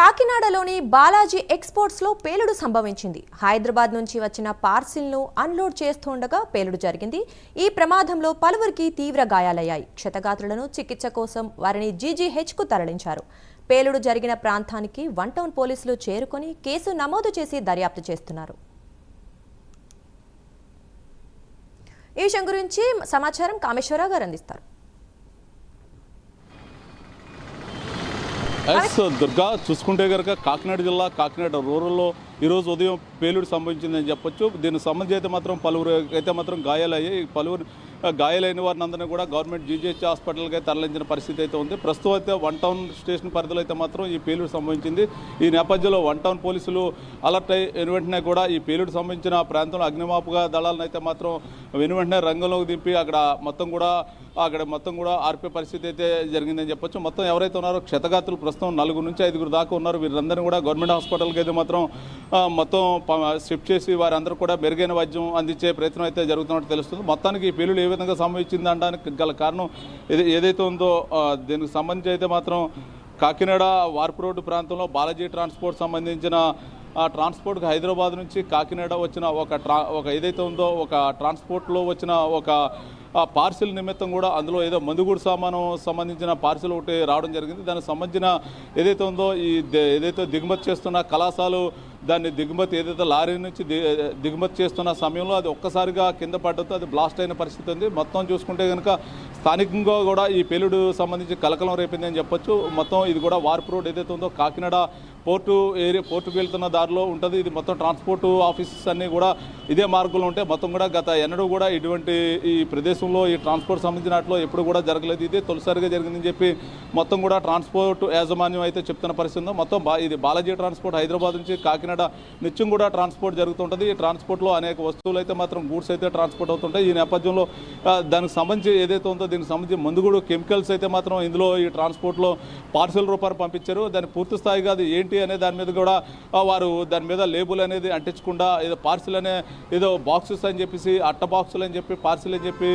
కాకినాడలోని బాలాజీ ఎక్స్పోర్ట్స్లో పేలుడు సంభవించింది. హైదరాబాద్ నుంచి వచ్చిన పార్సిల్ను అన్లోడ్ చేస్తుండగా పేలుడు జరిగింది. ఈ ప్రమాదంలో పలువురికి తీవ్ర గాయాలయ్యాయి. క్షతగాత్రులను చికిత్స కోసం వారిని జీజీహెచ్కు తరలించారు. పేలుడు జరిగిన ప్రాంతానికి వన్ టౌన్ పోలీసులు చేరుకొని కేసు నమోదు చేసి దర్యాప్తు చేస్తున్నారు. ఈ విషయం గురించి సమాచారం కామేశ్వరరావు గారు అందిస్తారు. ఎస్ దుర్గా చూసుకుంటే కనుక కాకినాడ జిల్లా కాకినాడ రూరల్లో ఈరోజు ఉదయం పేలుడు సంభవించిందని చెప్పొచ్చు. దీనికి సంబంధించి అయితే మాత్రం పలువురు అయితే మాత్రం గాయాలయ్యాయి. పలువురు గాయాలైన వారిని అందరినీ కూడా గవర్నమెంట్ జీజీహెచ్ హాస్పిటల్కి తరలించిన పరిస్థితి అయితే ఉంది. ప్రస్తుతం అయితే వన్ టౌన్ స్టేషన్ పరిధిలో అయితే మాత్రం ఈ పేలుడు సంభవించింది. ఈ నేపథ్యంలో వన్ టౌన్ పోలీసులు అలర్ట్ అయి వెంటనే కూడా ఈ పేలుడు సంబంధించిన ప్రాంతంలో అగ్నిమాపక దళాలను అయితే మాత్రం వెను వెంటనే రంగంలోకి దింపి అక్కడ మొత్తం కూడా అక్కడ మొత్తం కూడా ఆర్పే పరిస్థితి అయితే జరిగిందని చెప్పొచ్చు. మొత్తం ఎవరైతే ఉన్నారో క్షతగాతులు ప్రస్తుతం నలుగురు నుంచి ఐదుగురు దాకా ఉన్నారు. వీరందరినీ కూడా గవర్నమెంట్ హాస్పిటల్కి అయితే మాత్రం మొత్తం షిఫ్ట్ చేసి వారందరూ కూడా మెరుగైన వైద్యం అందించే ప్రయత్నం అయితే జరుగుతున్నట్టు తెలుస్తుంది. మొత్తానికి ఈ పేలుడు విధంగా సంభవించింది అనడానికి గల కారణం ఏది ఏదైతే ఉందో దీనికి సంబంధించి అయితే మాత్రం కాకినాడ వార్పు రోడ్డు ప్రాంతంలో బాలాజీ ట్రాన్స్పోర్ట్ సంబంధించిన ఆ ట్రాన్స్పోర్ట్కి హైదరాబాద్ నుంచి కాకినాడ వచ్చిన ఒక ట్రా ఒక ఏదైతే ఉందో ఒక ట్రాన్స్పోర్ట్లో వచ్చిన ఒక ఆ పార్సిల్ నిమిత్తం కూడా అందులో ఏదో మందుగూడు సామాను సంబంధించిన పార్సిల్ ఒకటి రావడం జరిగింది. దానికి సంబంధించిన ఏదైతే ఉందో ఈ ఏదైతే దిగుమతి చేస్తున్న కళాశాలు దాన్ని దిగుమతి ఏదైతే లారీ నుంచి దిగుమతి చేస్తున్న సమయంలో అది ఒక్కసారిగా కింద పడ్డతో అది బ్లాస్ట్ అయిన పరిస్థితి ఉంది. మొత్తం చూసుకుంటే కనుక స్థానికంగా కూడా ఈ పేలుడు సంబంధించి కలకలం రేపింది అని చెప్పొచ్చు. మొత్తం ఇది కూడా వార్పు రోడ్ ఏదైతే ఉందో కాకినాడ పోర్టు ఏరియా పోర్టుకు వెళ్తున్న దారిలో ఉంటుంది. ఇది మొత్తం ట్రాన్స్పోర్ట్ ఆఫీసెస్ అన్నీ కూడా ఇదే మార్గంలో ఉంటే మొత్తం కూడా గత ఎన్నడూ కూడా ఇటువంటి ఈ ప్రదేశంలో ఈ ట్రాన్స్పోర్ట్ సంబంధించిన వాటిలో ఎప్పుడు కూడా జరగలేదు. ఇదే తొలిసారిగా జరిగిందని చెప్పి మొత్తం కూడా ట్రాన్స్పోర్ట్ యాజమాన్యం అయితే చెప్తున్న పరిస్థితి మొత్తం బా ఇది బాలాజీ ట్రాన్స్పోర్ట్ హైదరాబాద్ నుంచి కాకినాడ నిత్యం కూడా ట్రాన్స్పోర్ట్ జరుగుతుంటుంది. ఈ ట్రాన్స్పోర్ట్లో అనేక వస్తువులు అయితే మాత్రం గూడ్స్ అయితే ట్రాన్స్పోర్ట్ అవుతుంటాయి. ఈ నేపథ్యంలో దానికి సంబంధించి ఏదైతే ఉందో దీనికి సంబంధించి ముందు కూడా కెమికల్స్ అయితే మాత్రం ఇందులో ఈ ట్రాన్స్పోర్ట్లో పార్సల్ రూపాయలు పంపించారు. దాని పూర్తి స్థాయిగా అది ఏంటి అనే దాని మీద కూడా వారు దాని మీద లేబుల్ అనేది అంటించకుండా ఏదో పార్సిల్ అనే ఏదో బాక్సెస్ అని చెప్పేసి అట్ట బాక్సులు అని చెప్పి పార్సిల్ అని చెప్పి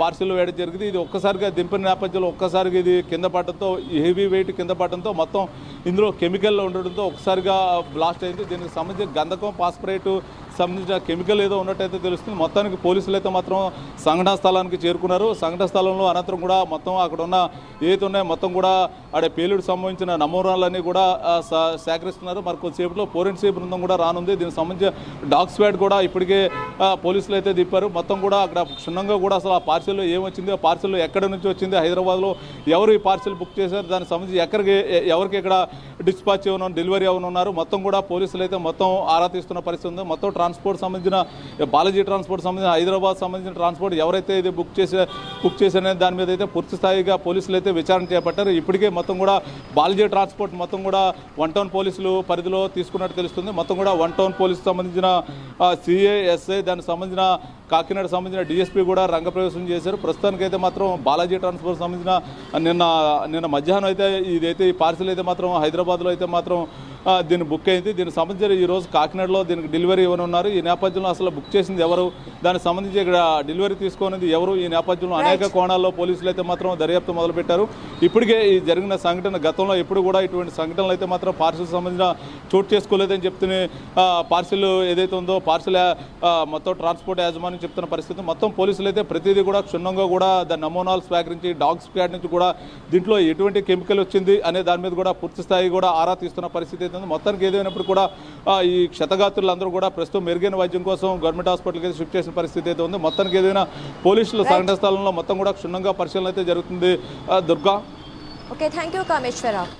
పార్సిల్ వేయడం జరిగింది. ఇది ఒక్కసారిగా దింపిన నేపథ్యంలో ఒక్కసారిగా ఇది కింద పడటంతో హెవీ వెయిట్ కింద పడటంతో మొత్తం ఇందులో కెమికల్ ఉండడంతో ఒకసారిగా బ్లాస్ట్ అయింది. దీనికి సంబంధించి గంధకం పాస్పరేటు సంబంధించిన కెమికల్ ఏదో ఉన్నట్టయితే తెలుస్తుంది. మొత్తానికి పోలీసులు అయితే మాత్రం సంఘటనా స్థలానికి చేరుకున్నారు. సంఘటన స్థలంలో అనంతరం కూడా మొత్తం అక్కడ ఉన్న ఏదైతే ఉన్నాయో మొత్తం కూడా ఆడ పేలుడు సంబంధించిన నమూనాలన్నీ కూడా సేకరిస్తున్నారు. మరి కొద్దిసేపులో ఫోరెన్సిక్ బృందం కూడా రానుంది. దీనికి సంబంధించిన డాగ్ స్వాడ్ కూడా ఇప్పటికే పోలీసులు అయితే దిప్పారు మొత్తం కూడా అక్కడ క్షుణ్ణంగా కూడా అసలు ఆ పార్సిల్లో ఏమొచ్చింది ఆ పార్సిల్ ఎక్కడి నుంచి వచ్చింది హైదరాబాద్లో ఎవరు ఈ పార్సిల్ బుక్ చేశారు దానికి సంబంధించి ఎక్కడికి ఎవరికి ఇక్కడ డిస్పాచ్ ఏమైనా డెలివరీ ఏమైనా ఉన్నారు. మొత్తం కూడా పోలీసులు అయితే మొత్తం ఆరా తీస్తున్న పరిస్థితి ఉంది. మొత్తం ట్రాన్స్పోర్ట్ సంబంధించిన బాలాజీ ట్రాన్స్పోర్ట్ సంబంధించిన హైదరాబాద్ సంబంధించిన ట్రాన్స్పోర్ట్ ఎవరైతే ఇది బుక్ చేసే బుక్ చేసిన దాని మీద అయితే పూర్తి స్థాయిగా పోలీసులు అయితే విచారణ చేపట్టారు. ఇప్పటికే మొత్తం కూడా బాలాజీ ట్రాన్స్పోర్ట్ మొత్తం కూడా వన్ టౌన్ పోలీసులు పరిధిలో తీసుకున్నట్టు తెలుస్తుంది. మొత్తం కూడా వన్ టౌన్ పోలీసు సంబంధించిన సిఏ ఎస్ఐ దానికి సంబంధించిన కాకినాడ సంబంధించిన డిఎస్పీ కూడా రంగప్రవేశం చేశారు. ప్రస్తుతానికైతే మాత్రం బాలాజీ ట్రాన్స్పోర్ట్ సంబంధించిన నిన్న నిన్న మధ్యాహ్నం అయితే ఇదైతే ఈ పార్సిల్ అయితే మాత్రం హైదరాబాద్లో అయితే మాత్రం దీన్ని బుక్ అయింది. దీనికి సంబంధించి ఈ రోజు కాకినాడలో దీనికి డెలివరీ ఇవ్వనున్నారు. ఈ నేపథ్యంలో అసలు బుక్ చేసింది ఎవరు? దానికి సంబంధించి ఇక్కడ డెలివరీ తీసుకున్నది ఎవరు? ఈ నేపథ్యంలో అనేక కోణాల్లో పోలీసులు అయితే మాత్రం దర్యాప్తు మొదలుపెట్టారు. ఇప్పటికే ఈ జరిగిన సంఘటన గతంలో ఎప్పుడు కూడా ఇటువంటి సంఘటనలు అయితే మాత్రం పార్సిల్ సంబంధించిన చోటు చేసుకోలేదని చెప్తూనే పార్సిల్ ఏదైతే ఉందో పార్సిల్ మొత్తం ట్రాన్స్పోర్ట్ యాజమాన్యం చెప్తున్న పరిస్థితి. మొత్తం పోలీసులు అయితే ప్రతిదీ కూడా క్షుణ్ణంగా కూడా దాని నమూనాలు స్వీకరించి డాగ్ స్క్వాడ్ నుంచి కూడా దీంట్లో ఎటువంటి కెమికల్ వచ్చింది అనే దాని మీద కూడా పూర్తి స్థాయి కూడా ఆరా తీస్తున్న పరిస్థితి ఉంది మొత్తానికి ఏదైనప్పుడు కూడా ఈ క్షతగాత్రులందరూ కూడా ప్రస్తుతం మెరుగైన వైద్యం కోసం గవర్నమెంట్ హాస్పిటల్కి షిఫ్ట్ చేసిన పరిస్థితి అయితే ఉంది. మొత్తానికి ఏదైనా పోలీసులు సంఘటన స్థలంలో మొత్తం కూడా క్షుణ్ణంగా పరిశీలన అయితే జరుగుతుంది. Durga. Okay thank you Kameswara Rao.